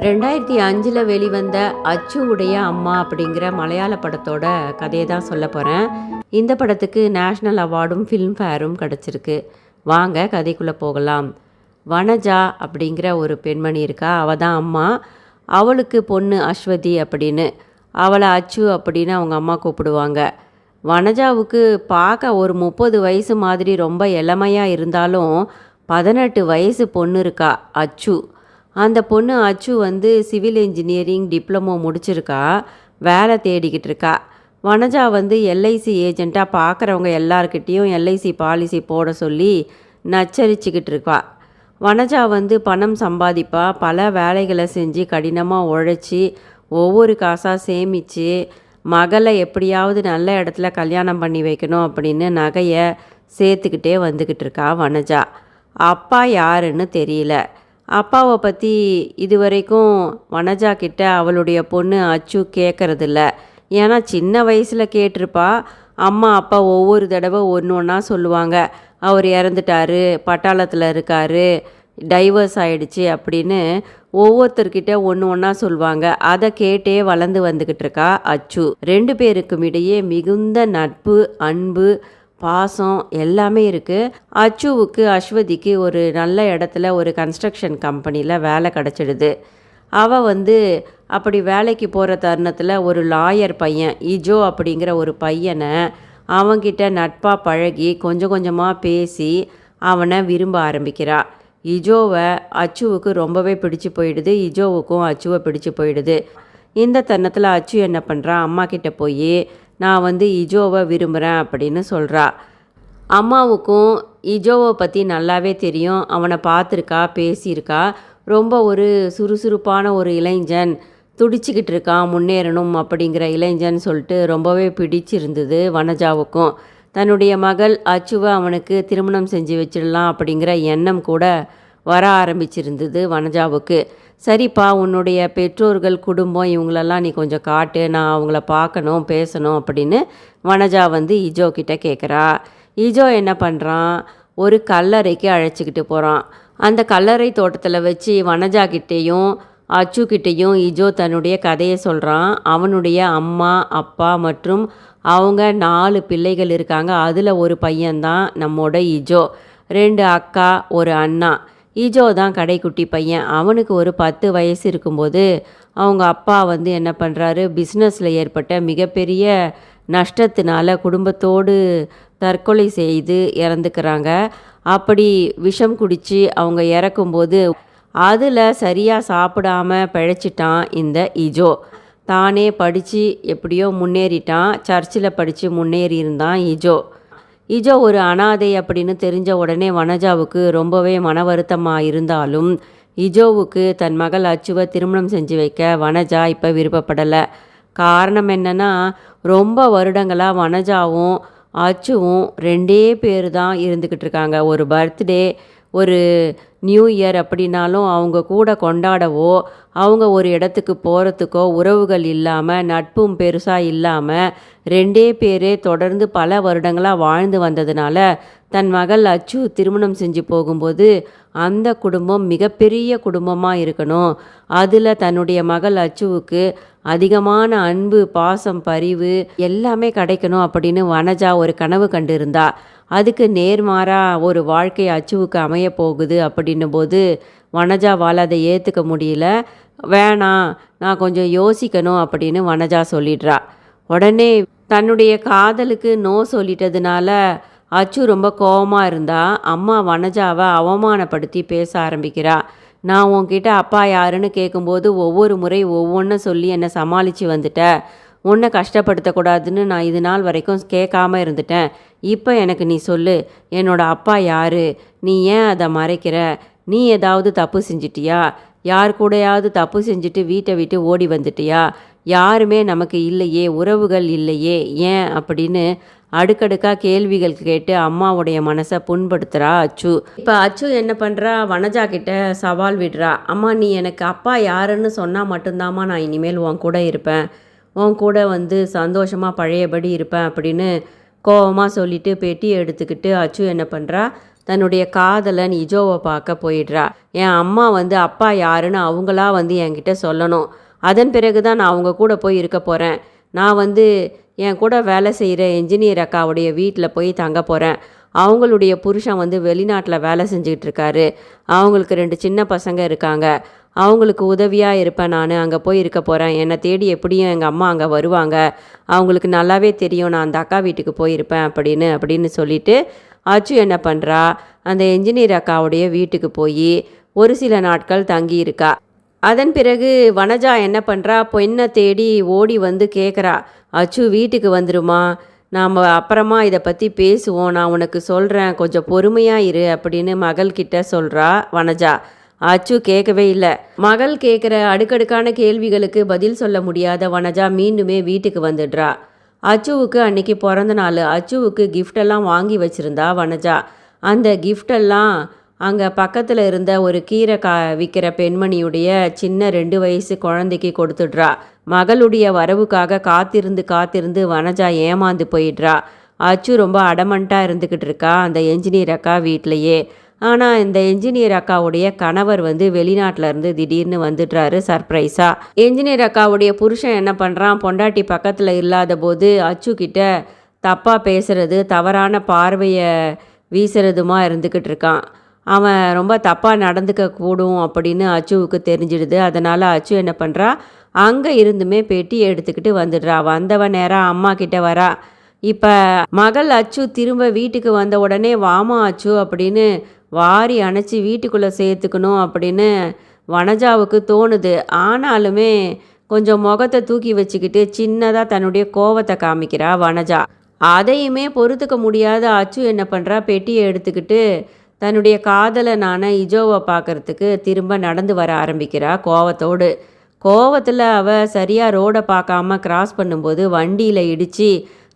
ரெண்டாயிரத்தி அஞ்சில் வெளிவந்த அச்சுவுடைய அம்மா அப்படிங்கிற மலையாள படத்தோட கதையை தான் சொல்ல போகிறேன் இந்த படத்துக்கு நேஷ்னல் அவார்டும் ஃபிலிம்ஃபேரும் கிடச்சிருக்கு. வாங்க கதைக்குள்ளே போகலாம். வனஜா அப்படிங்கிற ஒரு பெண்மணி இருக்கா? அவள் தான் அம்மா. அவளுக்கு பொண்ணு அஸ்வதி அப்படின்னு. அவளை அச்சு அப்படின்னு அவங்க அம்மா கூப்பிடுவாங்க. வனஜாவுக்கு பார்க்க ஒரு முப்பது வயசு மாதிரி ரொம்ப இளமையாக இருந்தாலும் பதினெட்டு வயசு பொண்ணு இருக்கா? அச்சு. அந்த பொண்ணு அச்சு வந்து சிவில் இன்ஜினியரிங் டிப்ளமோ முடிச்சிருக்கா வேலை தேடிக்கிட்டு இருக்கா. வனஜா வந்து எல்ஐசி ஏஜெண்ட்டாக பார்க்குறவங்க எல்லார்கிட்டேயும் எல்ஐசி பாலிசி போட சொல்லி நச்சரிச்சுக்கிட்டு இருக்கா. வனஜா வந்து பணம் சம்பாதிப்பா பல வேலைகளை செஞ்சு கடினமாக உழைச்சி ஒவ்வொரு காசாக சேமித்து மகளை எப்படியாவது நல்ல இடத்துல கல்யாணம் பண்ணி வைக்கணும் அப்படின்னு நகையை சேர்த்துக்கிட்டே வந்துக்கிட்டு இருக்கா வனஜா. அப்பா யாருன்னு தெரியல. அப்பாவை பற்றி இதுவரைக்கும் வனஜா கிட்ட அவளுடைய பொண்ணு அச்சு கேட்கறதில்ல ஏன்னா சின்ன வயசில் கேட்டிருப்பா. அம்மா அப்பா ஒவ்வொரு தடவை ஒன்று ஒன்றா சொல்லுவாங்க. அவர் இறந்துட்டாரு பட்டாளத்தில் இருக்காரு டைவர்ஸ் ஆயிடுச்சு அப்படின்னு ஒவ்வொருத்தர்கிட்ட ஒன்று ஒன்றா சொல்லுவாங்க. அதை கேட்டே வளர்ந்து வந்துக்கிட்டு இருக்கா அச்சு. ரெண்டு பேருக்கும் இடையே மிகுந்த நட்பு அன்பு பாசம் எல்லாமே இருக்குது அச்சுவுக்கு அஸ்வதிக்கு ஒரு நல்ல இடத்துல ஒரு கன்ஸ்ட்ரக்ஷன் கம்பெனியில் வேலை கிடச்சிடுது. அவள் வந்து அப்படி வேலைக்கு போகிற தருணத்தில் ஒரு லாயர் பையன் இஜோ அப்படிங்கிற ஒரு பையனை அவங்கிட்ட நட்பாக பழகி கொஞ்சம் கொஞ்சமாக பேசி அவனை விரும்ப ஆரம்பிக்கிறாள் இஜோவை அச்சுவுக்கு ரொம்பவே பிடிச்சு போயிடுது. இஜோவுக்கும் அச்சுவை பிடிச்சு போயிடுது. இந்த தருணத்தில் அச்சு என்ன பண்ணுறான் அம்மா கிட்ட போய் நான் வந்து இஜோவை விரும்புகிறேன் அப்படின்னு சொல்கிறா அம்மாவுக்கும் இஜோவை பற்றி நல்லாவே தெரியும். அவனை பார்த்துருக்கா பேசியிருக்கா. ரொம்ப ஒரு சுறுசுறுப்பான ஒரு இளைஞன். துடிச்சிக்கிட்டு இருக்கான் முன்னேறணும் அப்படிங்கிற இளைஞன் சொல்லிட்டு ரொம்பவே பிடிச்சிருந்தது வனஜாவுக்கும். தன்னுடைய மகள் அச்சுவை அவனுக்கு திருமணம் செஞ்சு வச்சிடலாம் அப்படிங்கிற எண்ணம் கூட வர ஆரம்பிச்சிருந்தது வனஜாவுக்கு. சரிப்பா உன்னுடைய பெற்றோர்கள் குடும்பம் இவங்களெல்லாம் நீ கொஞ்சம் காட்டு நான் அவங்கள பார்க்கணும் பேசணும் அப்படின்னு வனஜா வந்து இஜோ கிட்ட கேட்குறா இஜோ என்ன பண்ணுறான் ஒரு கல்லறைக்கு அழைச்சிக்கிட்டு போகிறான் அந்த கல்லறை தோட்டத்தில் வச்சு வனஜா கிட்டேயும் அச்சு கிட்டேயும் இஜோ தன்னுடைய கதையை சொல்கிறான் அவனுடைய அம்மா அப்பா மற்றும் அவங்க நாலு பிள்ளைகள் இருக்காங்க. அதில் ஒரு பையன்தான் நம்மோட இஜோ. ரெண்டு அக்கா ஒரு அண்ணா. ஈஜோ தான் கடைக்குட்டி பையன். அவனுக்கு ஒரு பத்து வயசு இருக்கும்போது அவங்க அப்பா வந்து என்ன பண்ணுறாரு பிஸ்னஸில் ஏற்பட்ட மிகப்பெரிய நஷ்டத்தினால குடும்பத்தோடு தற்கொலை செய்து இறந்துக்கிறாங்க. அப்படி விஷம் குடித்து அவங்க இறக்கும்போது அதில் சரியாக சாப்பிடாம பிழைச்சிட்டான் இந்த இஜோ தானே படித்து எப்படியோ முன்னேறிட்டான். சர்ச்சில் படித்து முன்னேறி இருந்தான் இஜோ இஜோ ஒரு அனாதை அப்படின்னு தெரிஞ்ச உடனே வனஜாவுக்கு ரொம்பவே மன வருத்தமாக இருந்தாலும் இஜோவுக்கு தன் மகள் அச்சுவை திருமணம் செஞ்சு வைக்க வனஜா இப்போ விருப்பப்படலை. காரணம் என்னென்னா ரொம்ப வருடங்களாக வனஜாவும் அச்சுவும் ரெண்டே பேர் தான் இருந்துக்கிட்டு இருக்காங்க. ஒரு பர்த்டே ஒரு நியூ இயர் அப்படின்னாலும் அவங்க கூட கொண்டாடவோ அவங்க ஒரு இடத்துக்கு போகிறதுக்கோ உறவுகள் இல்லாமல் நட்பும் பெருசாக இல்லாமல் ரெண்டே பேரே தொடர்ந்து பல வருடங்களாக வாழ்ந்து வந்ததுனால தன் மகள் அச்சு திருமணம் செஞ்சு போகும்போது அந்த குடும்பம் மிகப்பெரிய குடும்பமாக இருக்கணும். அதில் தன்னுடைய மகள் அச்சுவுக்கு அதிகமான அன்பு பாசம் பரிவு எல்லாமே கிடைக்கணும் அப்படின்னு வனஜா ஒரு கனவு கண்டிருந்தா. அதுக்கு நேர்மாறாக ஒரு வாழ்க்கை அச்சுவுக்கு அமைய போகுது அப்படின்னும் போது வனஜாவால் அதை ஏற்றுக்க முடியல. வேணாம் நான் கொஞ்சம் யோசிக்கணும் அப்படின்னு வனஜா சொல்லிடுறா. உடனே தன்னுடைய காதலுக்கு நோ சொல்லிட்டதுனால அச்சு ரொம்ப கோபமாக இருந்தா. அம்மா வனஜாவை அவமானப்படுத்தி பேச ஆரம்பிக்கிறா. நான் உன்கிட்ட அப்பா யாருன்னு கேட்கும்போது ஒவ்வொரு முறை ஒவ்வொன்றும் சொல்லி என்னை சமாளித்து வந்துட்ட. உன்னை கஷ்டப்படுத்தக்கூடாதுன்னு நான் இது நாள் வரைக்கும் கேட்காம இருந்துட்டேன். இப்போ எனக்கு நீ சொல்லு என்னோட அப்பா யார்? நீ ஏன் அதை மறைக்கிற? நீ ஏதாவது தப்பு செஞ்சிட்டியா? யார் கூடயாவது தப்பு செஞ்சுட்டு வீட்டை விட்டு ஓடி வந்துட்டியா? யாருமே நமக்கு இல்லையே உறவுகள் இல்லையே ஏன் அப்படின்னு அடுக்கடுக்காக கேள்விகள் கேட்டு அம்மாவுடைய மனசை புண்படுத்துகிறா அச்சு. இப்போ அச்சு என்ன பண்ணுறா வனஜா கிட்ட சவால் விடுறா. அம்மா நீ எனக்கு அப்பா யாருன்னு சொன்னால் மட்டும்தாம்மா நான் இனிமேல் உன் கூட இருப்பேன். உன் கூட வந்து சந்தோஷமாக பழையபடி இருப்பேன் அப்படின்னு கோபமாக சொல்லிட்டு பெட்டி எடுத்துக்கிட்டு அச்சு என்ன பண்ணுறா தன்னுடைய காதலன் இஜோவை பார்க்க போயிடுறா. என் அம்மா வந்து அப்பா யாருன்னு அவங்களா வந்து என்கிட்ட சொல்லணும். அதன் பிறகு தான் நான் அவங்க கூட போய் இருக்க போகிறேன் நான் வந்து என் கூட வேலை செய்கிற என்ஜினியர் அக்காவுடைய வீட்டில் போய் தங்க போகிறேன் அவங்களுடைய புருஷன் வந்து வெளிநாட்டில் வேலை செஞ்சுக்கிட்டு இருக்காரு. அவங்களுக்கு ரெண்டு சின்ன பசங்க இருக்காங்க. அவங்களுக்கு உதவியாக இருப்பேன் நான். அங்கே போய் இருக்க போகிறேன் என்னை தேடி எப்படியும் எங்கள் அம்மா அங்கே வருவாங்க. அவங்களுக்கு நல்லாவே தெரியும். நான் அந்த அக்கா வீட்டுக்கு போயிருப்பேன் அப்படின்னு அப்படின்னு சொல்லிட்டு அச்சு என்ன பண்ணுறா அந்த என்ஜினியர் அக்காவுடைய வீட்டுக்கு போய் ஒரு சில நாட்கள் தங்கியிருக்கா. அதன் பிறகு வனஜா என்ன பண்ணுறா பொண்ணை தேடி ஓடி வந்து கேட்குறா அச்சு வீட்டுக்கு வந்துருமா? நாம் அப்புறமா இதை பற்றி பேசுவோம். நான் உனக்கு சொல்கிறேன் கொஞ்சம் பொறுமையாக இரு அப்படின்னு மகள்கிட்ட சொல்கிறா வனஜா. அச்சு கேட்கவே இல்லை. மகள் கேட்குற அடுக்கடுக்கான கேள்விகளுக்கு பதில் சொல்ல முடியாத வனஜா மீண்டுமே வீட்டுக்கு வந்துடுறா. அச்சுவுக்கு அன்னைக்கு பிறந்த நாள். அச்சுவுக்கு கிஃப்டெல்லாம் வாங்கி வச்சுருந்தா வனஜா. அந்த கிஃப்டெல்லாம் அங்கே பக்கத்தில் இருந்த ஒரு கீரை கா விற்கிற பெண்மணியுடைய சின்ன ரெண்டு வயசு குழந்தைக்கு கொடுத்துடுறா. மகளுடைய வரவுக்காக காத்திருந்து காத்திருந்து வனஜா ஏமாந்து போயிடுறா. அச்சு ரொம்ப அடமண்ட்டாக இருந்துக்கிட்டு இருக்கா அந்த என்ஜினியர் அக்கா வீட்லேயே. ஆனால் இந்த என்ஜினியர் அக்காவுடைய கணவர் வந்து வெளிநாட்டிலேருந்து திடீர்னு வந்துடுறாரு சர்ப்ரைஸாக என்ஜினியர் அக்காவுடைய புருஷன் என்ன பண்ணுறான் பொண்டாட்டி பக்கத்தில் இல்லாத போது அச்சு கிட்ட தப்பாக பேசுறது தவறான பார்வையை வீசுறதுமா இருந்துக்கிட்டு இருக்கான். அவன் ரொம்ப தப்பாக நடந்துக்க கூடும் அப்படின்னு அச்சுவுக்கு தெரிஞ்சிடுது. அதனால் அச்சு என்ன பண்ணுறா அங்கே இருந்துமே பெட்டி எடுத்துக்கிட்டு வந்துடுறா. வந்தவன் நேராக அம்மா கிட்ட வரா. இப்போ மகள் அச்சு திரும்ப வீட்டுக்கு வந்த உடனே வாமா அச்சு அப்படின்னு வாரி அணைச்சி வீட்டுக்குள்ளே சேர்த்துக்கணும் அப்படின்னு வனஜாவுக்கு தோணுது. ஆனாலுமே கொஞ்சம் முகத்தை தூக்கி வச்சுக்கிட்டு சின்னதாக தன்னுடைய கோவத்தை காமிக்கிறா வனஜா. அதையுமே பொறுத்துக்க முடியாத அச்சு என்ன பண்ணுறா பெட்டியை எடுத்துக்கிட்டு தன்னுடைய காதலனான இஜோவை பார்க்கறதுக்கு திரும்ப நடந்து வர ஆரம்பிக்கிறா கோவத்தோடு. கோவத்தில் அவ சரியாக ரோடை பார்க்காம கிராஸ் பண்ணும்போது வண்டியில் இடித்து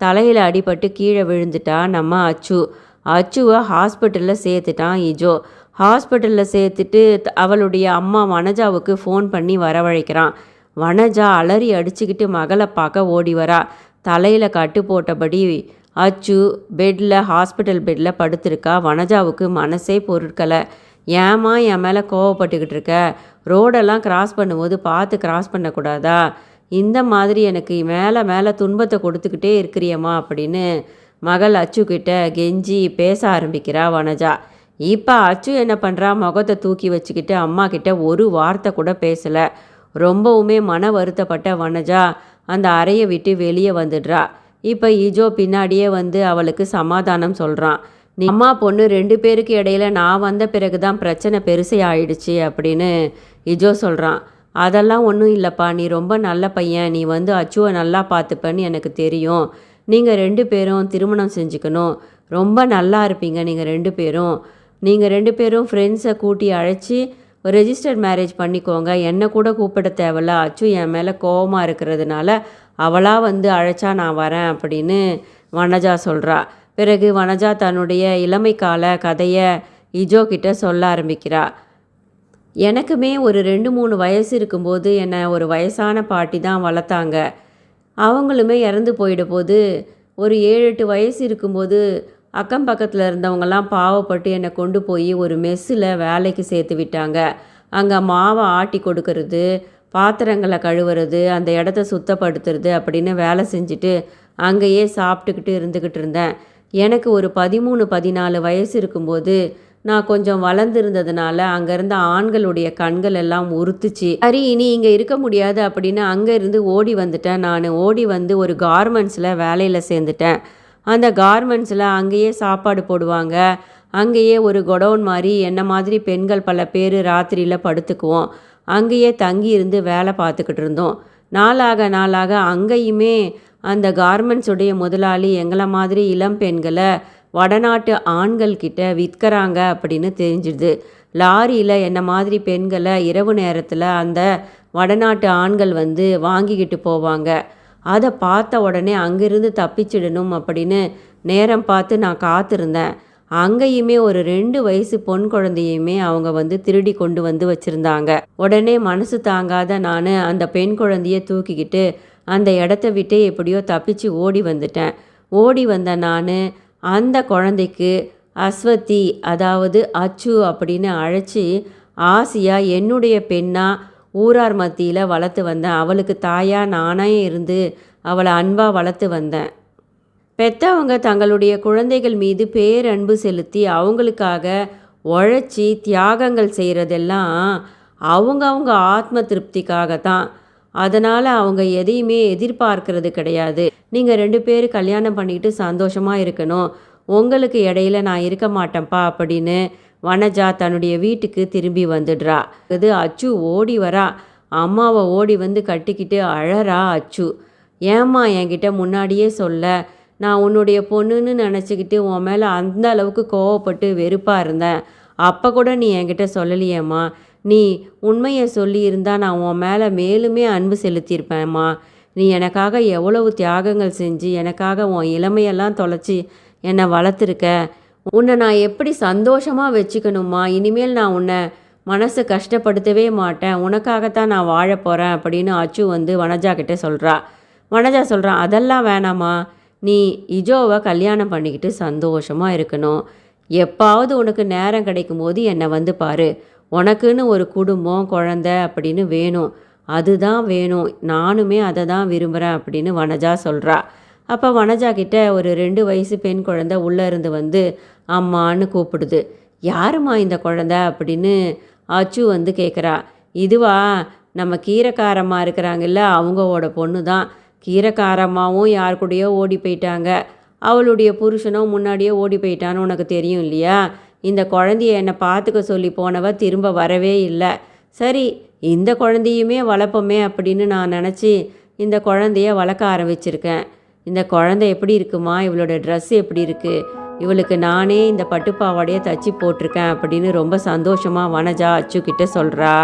தலையில் அடிபட்டு கீழே விழுந்துட்டா நம்ம அச்சு. அச்சுவை ஹாஸ்பிட்டலில் சேர்த்துட்டான் இஜோ. ஹாஸ்பிட்டலில் சேர்த்துட்டு அவளுடைய அம்மா வனஜாவுக்கு ஃபோன் பண்ணி வரவழைக்கிறான். வனஜா அலறி அடிச்சுக்கிட்டு மகளை பார்க்க ஓடி வரா. தலையில் கட்டு போட்டபடி அச்சு பெட்டில் ஹாஸ்பிட்டல் பெட்டில் படுத்திருக்கா? வனஜாவுக்கு மனசே பொருட்களை ஏம்மா என் மேலே கோவப்பட்டுக்கிட்டு இருக்க? ரோடெல்லாம் கிராஸ் பண்ணும்போது பார்த்து கிராஸ் பண்ணக்கூடாதா? இந்த மாதிரி எனக்கு மேலே மேலே துன்பத்தை கொடுத்துக்கிட்டே இருக்கிறியம்மா அப்படின்னு மகள் அச்சுக்கிட்ட கெஞ்சி பேச ஆரம்பிக்கிறா வனஜா. இப்போ அச்சு என்ன பண்ணுறா முகத்தை தூக்கி வச்சுக்கிட்டு அம்மா கிட்ட ஒரு வார்த்தை கூட பேசலை. ரொம்பவுமே மன வருத்தப்பட்ட வனஜா அந்த அறையை விட்டு வெளியே வந்துடுறா. இப்போ இஜோ பின்னாடியே வந்து அவளுக்கு சமாதானம் சொல்கிறான் நீ அம்மா பொண்ணு ரெண்டு பேருக்கு இடையில நான் வந்த பிறகு தான் பிரச்சனை பெருசே ஆயிடுச்சு அப்படின்னு இஜோ சொல்கிறான் அதெல்லாம் ஒன்றும் இல்லைப்பா நீ ரொம்ப நல்ல பையன் நீ வந்து அச்சுவை நல்லா பார்த்துப்பேன்னு எனக்கு தெரியும். நீங்கள் ரெண்டு பேரும் திருமணம் செஞ்சுக்கணும். ரொம்ப நல்லா இருப்பீங்க நீங்கள் ரெண்டு பேரும். நீங்கள் ரெண்டு பேரும் ஃப்ரெண்ட்ஸை கூட்டி அழைச்சி ரெஜிஸ்டர்ட் மேரேஜ் பண்ணிக்கோங்க. என்னை கூட கூப்பிட தேவையில்ல. அச்சு என் மேலே கோவமாக இருக்கிறதுனால அவளாக வந்து அழைச்சா நான் வரேன் அப்படின்னு வனஜா சொல்கிறா பிறகு வனஜா தன்னுடைய இளமை கால கதையை இஜோ கிட்ட சொல்ல ஆரம்பிக்கிறா. எனக்குமே ஒரு ரெண்டு மூணு வயசு இருக்கும்போது என்னை ஒரு வயசான பாட்டி தான் வளர்த்தாங்க. அவங்களுமே இறந்து போயிட போது ஒரு ஏழு எட்டு வயசு இருக்கும்போது அக்கம் பக்கத்தில் இருந்தவங்கெல்லாம் பாவப்பட்டு என்னை கொண்டு போய் ஒரு மெஸ்ஸில் வேலைக்கு சேர்த்து விட்டாங்க. அங்கே மாவை ஆட்டி கொடுக்கறது பாத்திரங்களை கழுவுறது அந்த இடத்த சுத்தப்படுத்துறது அப்படின்னு வேலை செஞ்சுட்டு அங்கேயே சாப்பிட்டுக்கிட்டு இருந்துக்கிட்டு இருந்தேன். எனக்கு ஒரு பதிமூணு பதினாலு வயசு இருக்கும்போது நான் கொஞ்சம் வளர்ந்துருந்ததுனால அங்கே இருந்த ஆண்களுடைய கண்கள் எல்லாம் உறுத்துச்சு. சரி இனி இங்கே இருக்க முடியாது அப்படின்னு அங்கேருந்து ஓடி வந்துட்டேன். நான் ஓடி வந்து ஒரு கார்மெண்ட்ஸில் வேலையில் சேர்ந்துட்டேன். அந்த கார்மெண்ட்ஸில் அங்கேயே சாப்பாடு போடுவாங்க. அங்கேயே ஒரு கொடவுன் மாதிரி என்ன மாதிரி பெண்கள் பல பேர் ராத்திரியில் படுத்துக்குவோம். அங்கேயே தங்கி இருந்து வேலை பார்த்துக்கிட்டு இருந்தோம். நாளாக நாளாக அங்கேயுமே அந்த கார்மெண்ட்ஸுடைய முதலாளி எங்களை மாதிரி இளம் பெண்களை வடநாட்டு ஆண்கள் கிட்ட விற்கிறாங்க அப்படின்னு தெரிஞ்சிடுது லாரியில் என்ன மாதிரி பெண்களை இரவு நேரத்தில் அந்த வடநாட்டு ஆண்கள் வந்து வாங்கிக்கிட்டு போவாங்க. அதை பார்த்த உடனே அங்கிருந்து தப்பிச்சிடணும் அப்படின்னு நேரம் பார்த்து நான் காத்திருந்தேன். அங்கேயுமே ஒரு ரெண்டு வயசு பொன் குழந்தையுமே அவங்க வந்து திருடி கொண்டு வந்து வச்சுருந்தாங்க. உடனே மனசு தாங்காத நான் அந்த பெண் குழந்தைய தூக்கிக்கிட்டு அந்த இடத்த விட்டே எப்படியோ தப்பிச்சு ஓடி வந்துட்டேன். ஓடி வந்த நான் அந்த குழந்தைக்கு அஸ்வதி அதாவது அச்சு அப்படின்னு அழைச்சி ஆசையாக என்னுடைய பெண்ணா ஊரார் மத்தியில் வளர்த்து வந்தேன். அவளுக்கு தாயாக நானே இருந்து அவளை அன்பாக வளர்த்து வந்தேன். பெத்தவங்க தங்களுடைய குழந்தைகள் மீது பேரன்பு செலுத்தி அவங்களுக்காக உழைச்சி தியாகங்கள் செய்கிறதெல்லாம் அவங்க அவங்க ஆத்ம திருப்திக்காக தான் அதனால் அவங்க எதையுமே எதிர்பார்க்கறது கிடையாது. நீங்கள் ரெண்டு பேர் கல்யாணம் பண்ணிக்கிட்டு சந்தோஷமாக இருக்கணும். உங்களுக்கு இடையில நான் இருக்க மாட்டேன்ப்பா அப்படின்னு வனஜா தன்னுடைய வீட்டுக்கு திரும்பி வந்துடுறா. இது அச்சு ஓடி வரா. அம்மாவை ஓடி வந்து கட்டிக்கிட்டு அழறா அச்சு. ஏம்மா என்கிட்ட முன்னாடியே சொல்ல? நான் உன்னுடைய பொண்ணுன்னு நினச்சிக்கிட்டு உன் மேலே அந்த அளவுக்கு கோவப்பட்டு வெறுப்பாக இருந்தேன். அப்போ கூட நீ என்கிட்ட சொல்லலையேம்மா. நீ உண்மையை சொல்லியிருந்தா நான் உன் மேலே மேலுமே அன்பு செலுத்தியிருப்பேம்மா. நீ எனக்காக எவ்வளவு தியாகங்கள் செஞ்சு எனக்காக உன் இளமையெல்லாம் தொலைச்சி என்னை வளர்த்துருக்க. உன்னை நான் எப்படி சந்தோஷமாக வச்சுக்கணுமா இனிமேல் நான் உன்னை மனசை கஷ்டப்படுத்தவே மாட்டேன். உனக்காகத்தான் நான் வாழ போகிறேன் அப்படின்னு அச்சு வந்து வனஜா கிட்டே சொல்கிறா வனஜா சொல்கிறான் அதெல்லாம் வேணாம்மா. நீ இஜோவை கல்யாணம் பண்ணிக்கிட்டு சந்தோஷமாக இருக்கணும். எப்பாவது உனக்கு நேரம் கிடைக்கும் போது என்னை வந்து பாரு. உனக்குன்னு ஒரு குடும்பம் குழந்த அப்படின்னு வேணும். அதுதான் வேணும். நானுமே அதை தான் விரும்புகிறேன் அப்படின்னு வனஜா சொல்கிறா அப்போ வனஜா கிட்ட ஒரு ரெண்டு வயசு பெண் குழந்த உள்ளே இருந்து வந்து அம்மான்னு கூப்பிடுது. யாரும்மா இந்த குழந்த? அப்படின்னு அச்சு வந்து கேட்குறா இதுவா நம்ம கீரைக்காரம்மா இருக்கிறாங்கல்ல அவங்களோட பொண்ணு தான் கீரைக்காரம்மாவும் யார் கூடயோ ஓடி போயிட்டாங்க. அவளுடைய புருஷனும் முன்னாடியே ஓடி போயிட்டான்னு உனக்கு தெரியும் இல்லையா? இந்த குழந்தைய என்னை பார்த்துக்க சொல்லி போனவ திரும்ப வரவே இல்லை. சரி இந்த குழந்தையுமே வளர்ப்போமே அப்படின்னு நான் நினச்சி இந்த குழந்தைய வளர்க்க ஆரம்பிச்சிருக்கேன். இந்த குழந்தை எப்படி இருக்குமா? இவளோட ட்ரெஸ் எப்படி இருக்குது இவளுக்கு நானே இந்த பட்டுப்பாவாடையை தச்சு போட்டிருக்கேன் அப்படின்னு ரொம்ப சந்தோஷமாக வனஜா அச்சுக்கிட்ட சொல்கிறா